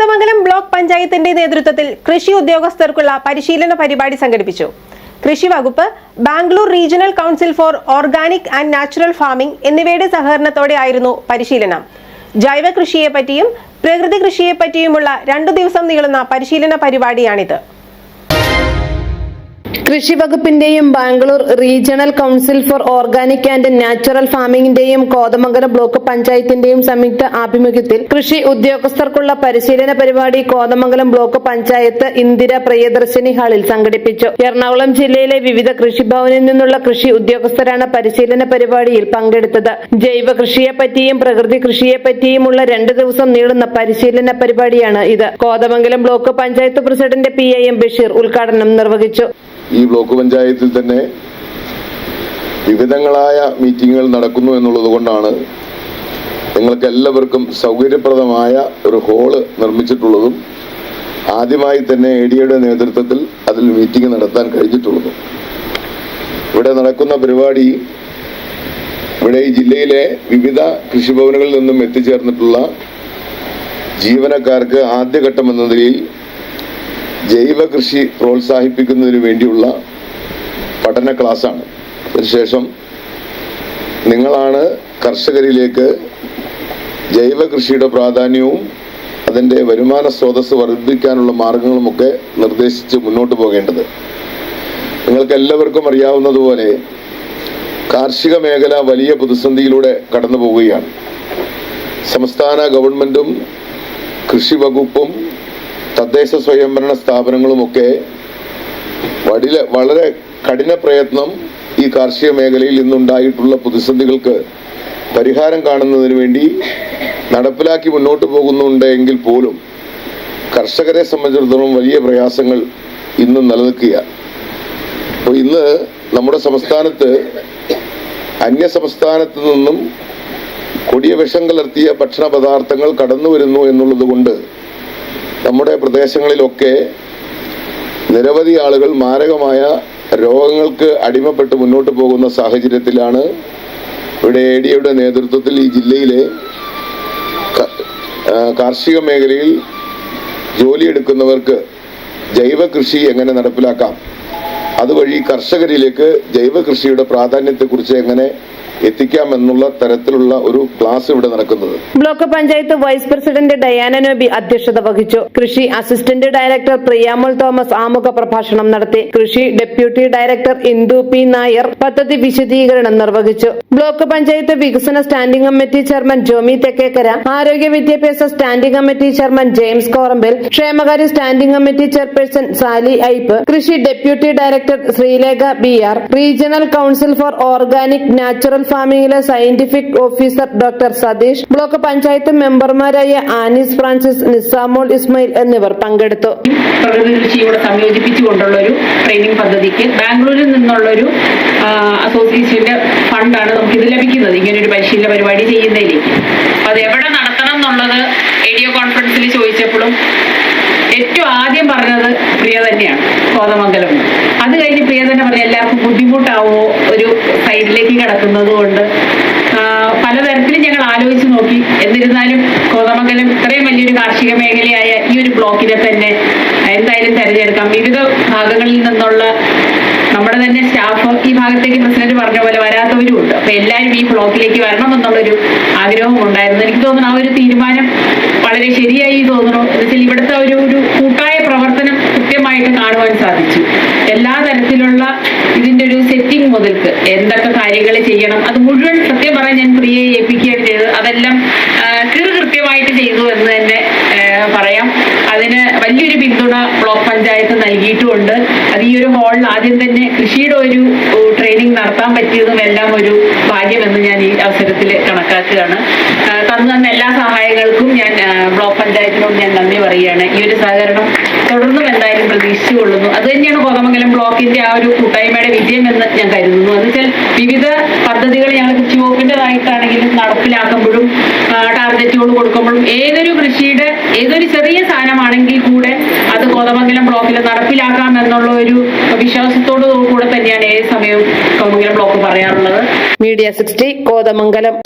Kothamangalam block പഞ്ചായത്തിന്റെ നേതൃത്വത്തിൽ കൃഷി ഉദ്യോഗസ്ഥർക്കുള്ള പരിശീലന പരിപാടി സംഘടിപ്പിച്ചു. കൃഷി വകുപ്പ് Bangalore regional council for organic and natural farming എന്നിവയുടെ സഹകരണത്തോടെ ആയിരുന്നു പരിശീലനം. ജൈവ കൃഷിയെപ്പറ്റിയും പ്രകൃതി കൃഷിയെപ്പറ്റിയുമുള്ള രണ്ടു ദിവസം നീളുന്ന പരിശീലന പരിപാടിയാണിത്. കൃഷി വകുപ്പിന്റെയും Bangalore regional council for organic and natural ഫാമിംഗിന്റെയും Kothamangalam block പഞ്ചായത്തിന്റെയും സംയുക്ത ആഭിമുഖ്യത്തിൽ കൃഷി ഉദ്യോഗസ്ഥർക്കുള്ള പരിശീലന പരിപാടി കോതമംഗലം ബ്ലോക്ക് പഞ്ചായത്ത് ഇന്ദിര പ്രിയദർശിനി ഹാളിൽ സംഘടിപ്പിച്ചു. എറണാകുളം ജില്ലയിലെ വിവിധ കൃഷിഭവനിൽ നിന്നുള്ള കൃഷി ഉദ്യോഗസ്ഥരാണ് പരിശീലന പരിപാടിയിൽ പങ്കെടുത്തത്. ജൈവ കൃഷിയെപ്പറ്റിയും പ്രകൃതി കൃഷിയെപ്പറ്റിയുമുള്ള രണ്ട് ദിവസം നീളുന്ന പരിശീലന പരിപാടിയാണ് ഇത്. Kothamangalam block panchayat president P A Basheer ഉദ്ഘാടനം നിർവഹിച്ചു. ഈ ബ്ലോക്ക് പഞ്ചായത്തിൽ തന്നെ വിവിധങ്ങളായ മീറ്റിങ്ങുകൾ നടക്കുന്നു എന്നുള്ളത് കൊണ്ടാണ് നിങ്ങൾക്ക് എല്ലാവർക്കും സൗകര്യപ്രദമായ ഒരു ഹോൾ നിർമ്മിച്ചിട്ടുള്ളതും ആദ്യമായി തന്നെ എ ഡിയുടെ നേതൃത്വത്തിൽ അതിൽ മീറ്റിംഗ് നടത്താൻ കഴിഞ്ഞിട്ടുള്ളതും. ഇവിടെ നടക്കുന്ന പരിപാടി ഇവിടെ ഈ ജില്ലയിലെ വിവിധ കൃഷിഭവനുകളിൽ നിന്നും എത്തിച്ചേർന്നിട്ടുള്ള ജീവനക്കാർക്ക് ആദ്യഘട്ടം എന്ന നിലയിൽ ജൈവ കൃഷി പ്രോത്സാഹിപ്പിക്കുന്നതിന് വേണ്ടിയുള്ള പഠന ക്ലാസ്സാണ്. അതിനുശേഷം നിങ്ങളാണ് കർഷകരിലേക്ക് ജൈവ കൃഷിയുടെ പ്രാധാന്യവും അതിന്റെ വരുമാന സ്രോതസ് വർദ്ധിപ്പിക്കാനുള്ള മാർഗങ്ങളുമൊക്കെ നിർദ്ദേശിച്ച് മുന്നോട്ട് പോകേണ്ടത്. നിങ്ങൾക്ക് എല്ലാവർക്കും അറിയാവുന്നതുപോലെ കാർഷിക മേഖല വലിയ പ്രതിസന്ധിയിലൂടെ കടന്നു പോവുകയാണ് സംസ്ഥാന ഗവൺമെന്റും കൃഷി വകുപ്പും തദ്ദേശ സ്വയംഭരണ സ്ഥാപനങ്ങളുമൊക്കെ വടില വളരെ കഠിന പ്രയത്നം ഈ കാർഷിക മേഖലയിൽ ഇന്നുണ്ടായിട്ടുള്ള പ്രതിസന്ധികൾക്ക് പരിഹാരം കാണുന്നതിന് വേണ്ടി നടപ്പിലാക്കി മുന്നോട്ട് പോകുന്നുണ്ട് എങ്കിൽ പോലും കർഷകരെ സംബന്ധിച്ചിടത്തോളം വലിയ പ്രയാസങ്ങൾ ഇന്നും നിലനിൽക്കുക അപ്പോൾ ഇന്ന് നമ്മുടെ സംസ്ഥാനത്ത് അന്യ സംസ്ഥാനത്ത് നിന്നും കൊടിയ വിഷം കലർത്തിയ ഭക്ഷണ പദാർത്ഥങ്ങൾ കടന്നു വരുന്നു എന്നുള്ളത് കൊണ്ട് നമ്മുടെ പ്രദേശങ്ങളിലൊക്കെ നിരവധി ആളുകൾ മാരകമായ രോഗങ്ങൾക്ക് അടിമപ്പെട്ട് മുന്നോട്ട് പോകുന്ന സാഹചര്യത്തിലാണ് ഇവിടെ എ ഡിയുടെ നേതൃത്വത്തിൽ ഈ ജില്ലയിലെ കാർഷിക മേഖലയിൽ ജോലിയെടുക്കുന്നവർക്ക് ജൈവ കൃഷി എങ്ങനെ നടപ്പിലാക്കാം? അതുവഴി കർഷകരിലേക്ക് ജൈവ കൃഷിയുടെ പ്രാധാന്യത്തെക്കുറിച്ച് എങ്ങനെ എത്തിക്കാം എന്നുള്ള തരത്തിലുള്ള ഒരു ക്ലാസ് ഇവിടെ നടക്കുന്നത്. Block panchayat vice president Diana Noby അധ്യക്ഷത വഹിച്ചു. കൃഷി അസിസ്റ്റന്റ് ഡയറക്ടർ പ്രിയാമോൾ തോമസ് ആമുഖ പ്രഭാഷണം നടത്തി. കൃഷി deputy director Indu P Nair പദ്ധതി വിശദീകരണം നിർവഹിച്ചു. ബ്ലോക്ക് പഞ്ചായത്ത് വികസന standing committee chairman Jomy Thekkekara ആരോഗ്യ വിദ്യാഭ്യാസ standing committee chairman James Korambil ക്ഷേമകാര്യ standing committee chairperson Sally Aippu കൃഷി deputy director Sreelekha B R regional council for organic natural ഫാമിംഗിലെ scientific officer doctor Satheesh block panchayat മെമ്പർമാരായ Anis Francis Nisamol Ismail എന്നിവർ പങ്കെടുത്തു. ബാംഗ്ലൂരിൽ നിന്നുള്ള ഒരു പദ്ധതിക്ക് ബാംഗ്ലൂരിൽ അസോസിയേഷന്റെ ഫണ്ടാണ് നമുക്ക് ഇത് ലഭിക്കുന്നത്. ഇങ്ങനെ ഒരു പരിശീലന പരിപാടി ചെയ്യുന്നതിലേക്ക്. അത് എവിടെ നടത്തണം എന്നുള്ളത് ഏഡിയോ കോൺഫറൻസിൽ ചോദിച്ചപ്പോഴും ഏറ്റവും ആദ്യം പറഞ്ഞത് പ്രിയ തന്നെയാണ് കോതമംഗലം. പ്രിയ തന്നെ പറഞ്ഞ എല്ലാവർക്കും ബുദ്ധിമുട്ടാവോ ഒരു സൈഡിലേക്ക് കിടക്കുന്നത് കൊണ്ട്? പലതരത്തിലും ഞങ്ങൾ ആലോചിച്ച് നോക്കി. എന്നിരുന്നാലും കോതമംഗലം ഇത്രയും വലിയൊരു കാർഷിക മേഖലയായ ഈ ഒരു ബ്ലോക്കിനെ തന്നെ എന്തായാലും തിരഞ്ഞെടുക്കാം. വിവിധ ഭാഗങ്ങളിൽ നിന്നുള്ള നമ്മുടെ തന്നെ സ്റ്റാഫ് ഈ ഭാഗത്തേക്ക് പ്രസിഡന്റ് പറഞ്ഞ പോലെ വരാത്തവരും ഉണ്ട്. അപ്പൊ എല്ലാവരും ഈ ബ്ലോക്കിലേക്ക് വരണം എന്നുള്ളൊരു ആഗ്രഹവും ഉണ്ടായിരുന്നു. എനിക്ക് തോന്നുന്നു ആ ഒരു തീരുമാനം വളരെ ശരിയായി തോന്നുന്നു. എന്ന് വെച്ചാൽ ഇവിടുത്തെ ഒരു ഒരു കൂട്ടായ പ്രവർത്തനം കൃത്യമായിട്ട് കാണുവാൻ സാധിച്ചു. എല്ലാ തരത്തിലുള്ള ഇതിന്റെ ഒരു സെറ്റിംഗ് മുതൽക്ക് എന്തൊക്കെ കാര്യങ്ങൾ ചെയ്യണം അത് മുഴുവൻ സത്യം പറയാൻ ഞാൻ പ്രിയയെ ഏൽപ്പിക്കുകയാണ് ചെയ്തത്. അതെല്ലാം കൃത്യമായിട്ട് ചെയ്തു എന്ന് തന്നെ പറയാം. അതിന് വലിയൊരു പിന്തുണ ബ്ലോക്ക് പഞ്ചായത്ത് നൽകിയിട്ടുമുണ്ട്. അത് ഈ ഒരു ഹാളിൽ ആദ്യം തന്നെ കൃഷിയുടെ ഒരു ട്രെയിനിങ് നടത്താൻ പറ്റിയതും എല്ലാം ഒരു ഭാഗ്യമെന്ന് ഞാൻ ഈ അവസരത്തിൽ കണക്കാക്കുകയാണ്. തന്നു തന്ന എല്ലാ സഹായങ്ങൾക്കും ഞാൻ ബ്ലോക്ക് പഞ്ചായത്തിനോട് ഞാൻ നന്ദി പറയുകയാണ്. ഈ ഒരു സഹകരണം തുടർന്നും എന്തായാലും പ്രതീക്ഷിച്ചു ബ്ലോക്കിന്റെ ആ ഒരു കൂട്ടായ്മയുടെ വിജയം എന്ന് ഞാൻ കരുതുന്നു. എന്ന് വെച്ചാൽ വിവിധ പദ്ധതികൾ ഞങ്ങൾ കൃഷി വകുപ്പിന്റെതായിട്ടാണെങ്കിലും നടപ്പിലാക്കുമ്പോഴും ടാർഗറ്റുകൾ കൊടുക്കുമ്പോഴും ഏതൊരു കൃഷിയുടെ ഏതൊരു ചെറിയ സാധനമാണെങ്കിൽ കൂടെ അത് കോതമംഗലം ബ്ലോക്കിൽ നടപ്പിലാക്കാം എന്നുള്ള ഒരു വിശ്വാസത്തോടു കൂടെ തന്നെയാണ് ഏത് സമയവും കോതമംഗലം ബ്ലോക്ക് പറയാറുള്ളത്. Media sixty Kothamangalam.